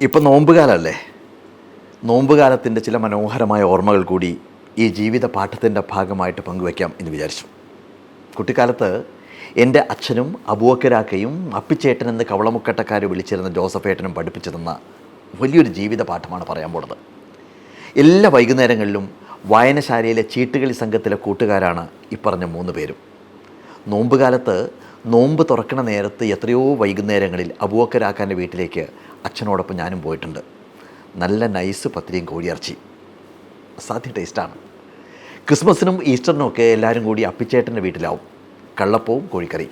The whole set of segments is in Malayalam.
ഇപ്പം നോമ്പുകാലല്ലേ? നോമ്പുകാലത്തിന്റെ ചില മനോഹരമായ ഓർമ്മകൾ കൂടി ഈ ജീവിത പാഠത്തിന്റെ ഭാഗമായിട്ട് പങ്കുവയ്ക്കാം എന്ന് വിചാരിച്ചു. കുട്ടിക്കാലത്ത് എന്റെ അച്ഛനും അബൂക്കരാക്കയും അപ്പിച്ചേട്ടൻ എന്ന് കവളമുക്കട്ടക്കാർ വിളിച്ചിരുന്ന ജോസഫേട്ടനും പഠിപ്പിച്ചു തന്ന വലിയൊരു ജീവിത പാഠമാണ് പറയാൻ പോണത്. എല്ലാ വൈകുന്നേരങ്ങളിലും വായനശാലയിലെ ചീട്ടുകളി സംഘത്തിലെ കൂട്ടുകാരാണ് ഇപ്പറഞ്ഞ പറഞ്ഞ മൂന്ന് പേരും. നോമ്പുകാലത്ത് നോമ്പ് തുറക്കണ നേരത്ത് എത്രയോ വൈകുന്നേരങ്ങളിൽ അബൂക്കരാക്കാന്റെ വീട്ടിലേക്ക് അച്ഛനോടൊപ്പം ഞാനും പോയിട്ടുണ്ട്. നല്ല നൈസ് പത്തിരിയും കോഴിയിറച്ചി. അസാധ്യ ടേസ്റ്റാണ് ക്രിസ്മസിനും ഈസ്റ്ററിനും ഒക്കെ എല്ലാവരും കൂടി അപ്പിച്ചേട്ടന്റെ വീട്ടിലാവും. കള്ളപ്പവും കോഴിക്കറി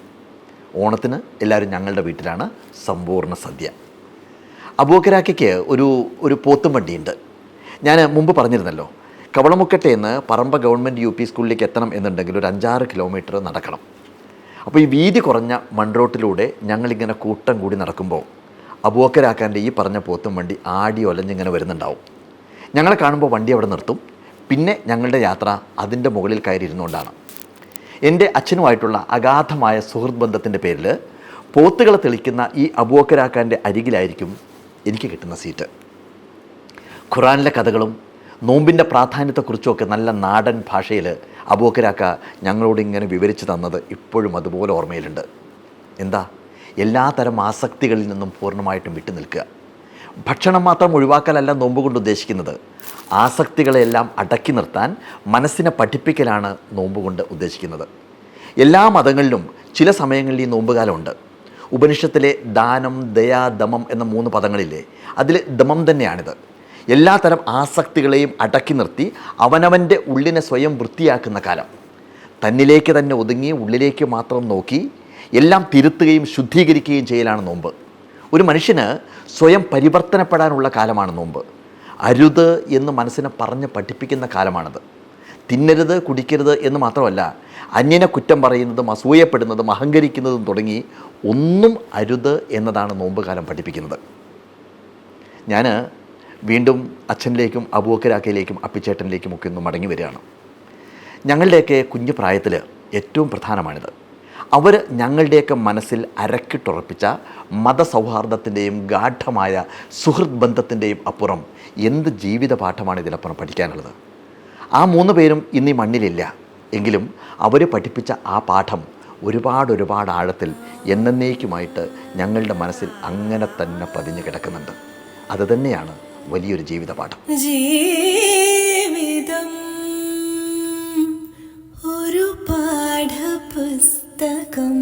ഓണത്തിന് എല്ലാവരും ഞങ്ങളുടെ വീട്ടിലാണ് സമ്പൂർണ സദ്യ. അബൂക്കരാക്കയ്ക്ക് ഒരു ഒരു പോത്തും വണ്ടിയുണ്ട്. ഞാൻ മുമ്പ് പറഞ്ഞിരുന്നല്ലോ കവളമുക്കട്ടേന്ന് പറമ്പ ഗവൺമെന്റ് യു പി സ്കൂളിലേക്ക് എത്തണം എന്നുണ്ടെങ്കിൽ ഒരു അഞ്ചാറ് കിലോമീറ്റർ നടക്കണം. അപ്പോൾ ഈ വീതി കുറഞ്ഞ മൺറോട്ടിലൂടെ ഞങ്ങളിങ്ങനെ കൂട്ടം കൂടി നടക്കുമ്പോൾ അബൂക്കരാക്കാന്റെ ഈ പറഞ്ഞ പോത്തും വണ്ടി ആടി ഒലഞ്ഞിങ്ങനെ വരുന്നുണ്ടാവും. ഞങ്ങളെ കാണുമ്പോൾ വണ്ടി അവിടെ നിർത്തും. പിന്നെ ഞങ്ങളുടെ യാത്ര അതിന്റെ മുകളിൽ കയറിയിരുന്നുകൊണ്ടാണ്. എന്റെ അച്ഛനുമായിട്ടുള്ള അഗാധമായ സുഹൃത്ത് ബന്ധത്തിന്റെ പേരിൽ പോത്തുകളെ തെളിക്കുന്ന ഈ അബൂക്കരാക്കാന്റെ അരികിലായിരിക്കും എനിക്ക് കിട്ടുന്ന സീറ്റ്. ഖുറാനിലെ കഥകളും നോമ്പിന്റെ പ്രാധാന്യത്തെക്കുറിച്ചുമൊക്കെ നല്ല നാടൻ ഭാഷയിൽ അബൂക്കരാക്ക ഞങ്ങളോട് ഇങ്ങനെ വിവരിച്ചു തന്നത് ഇപ്പോഴും അതുപോലെ ഓർമ്മയിലുണ്ട്. എന്താ? എല്ലാതരം ആസക്തികളിൽ നിന്നും പൂർണമായിട്ടും വിട്ടു നിൽക്കുക. ഭക്ഷണം മാത്രം ഒഴിവാക്കലല്ല നോമ്പ് കൊണ്ട് ഉദ്ദേശിക്കുന്നത്. ആസക്തികളെല്ലാം അടക്കി നിർത്താൻ മനസ്സിനെ പഠിപ്പിക്കലാണ് നോമ്പ് കൊണ്ട് ഉദ്ദേശിക്കുന്നത്. എല്ലാ മതങ്ങളിലും ചില സമയങ്ങളിൽ ഈ നോമ്പുകാലമുണ്ട്. ഉപനിഷത്തിലെ ദാനം ദയാ ദമം എന്ന മൂന്ന് പദങ്ങളില്ലേ അതിൽ ദമം തന്നെയാണിത്. എല്ലാ തരം ആസക്തികളെയും അടക്കി നിർത്തി അവനവന്റെ ഉള്ളിനെ സ്വയം വൃത്തിയാക്കുന്ന കാലം. തന്നിലേക്ക് തന്നെ ഒതുങ്ങി ഉള്ളിലേക്ക് മാത്രം നോക്കി എല്ലാം തിരുത്തുകയും ശുദ്ധീകരിക്കുകയും ചെയ്യലാണ് നോമ്പ്. ഒരു മനുഷ്യന് സ്വയം പരിവർത്തനപ്പെടാനുള്ള കാലമാണ് നോമ്പ്. അരുത് എന്ന് മനസ്സിനെ പറഞ്ഞ് പഠിപ്പിക്കുന്ന കാലമാണത്. തിന്നരുത് കുടിക്കരുത് എന്ന് മാത്രമല്ല അന്യനെ കുറ്റം പറയുന്നതും അസൂയപ്പെടുന്നതും അഹങ്കരിക്കുന്നതും തുടങ്ങി ഒന്നും അരുത് എന്നതാണ് നോമ്പ് കാലം പഠിപ്പിക്കുന്നത്. ഞാൻ വീണ്ടും അച്ഛനിലേക്കും അബൂക്കരാക്കയിലേക്കും അപ്പിച്ചേട്ടനിലേക്കും ഒക്കെ ഒന്ന് മടങ്ങി വരികയാണ്. ഞങ്ങളുടെയൊക്കെ കുഞ്ഞു പ്രായത്തിൽ ഏറ്റവും പ്രധാനമാണിത്. അവർ ഞങ്ങളുടെയൊക്കെ മനസ്സിൽ അരക്കിട്ടുറപ്പിച്ച മതസൗഹാർദ്ദത്തിന്റെയും ഗാഠമായ സുഹൃത് ബന്ധത്തിന്റെയും അപ്പുറം എന്ത് ജീവിത പാഠമാണ് ഇതിലപ്പുറം പഠിക്കാനുള്ളത്? ആ മൂന്ന് പേരും ഇന്ന് ഈ മണ്ണിലില്ല. എങ്കിലും അവർ പഠിപ്പിച്ച ആ പാഠം ഒരുപാട് ഒരുപാട് ആഴത്തിൽ എന്നേക്കുമായിട്ട് ഞങ്ങളുടെ മനസ്സിൽ അങ്ങനെ തന്നെ പതിഞ്ഞു കിടക്കുന്നുണ്ട്. അത് തന്നെയാണ് വലിയൊരു ജീവിത പാഠം வணக்கம்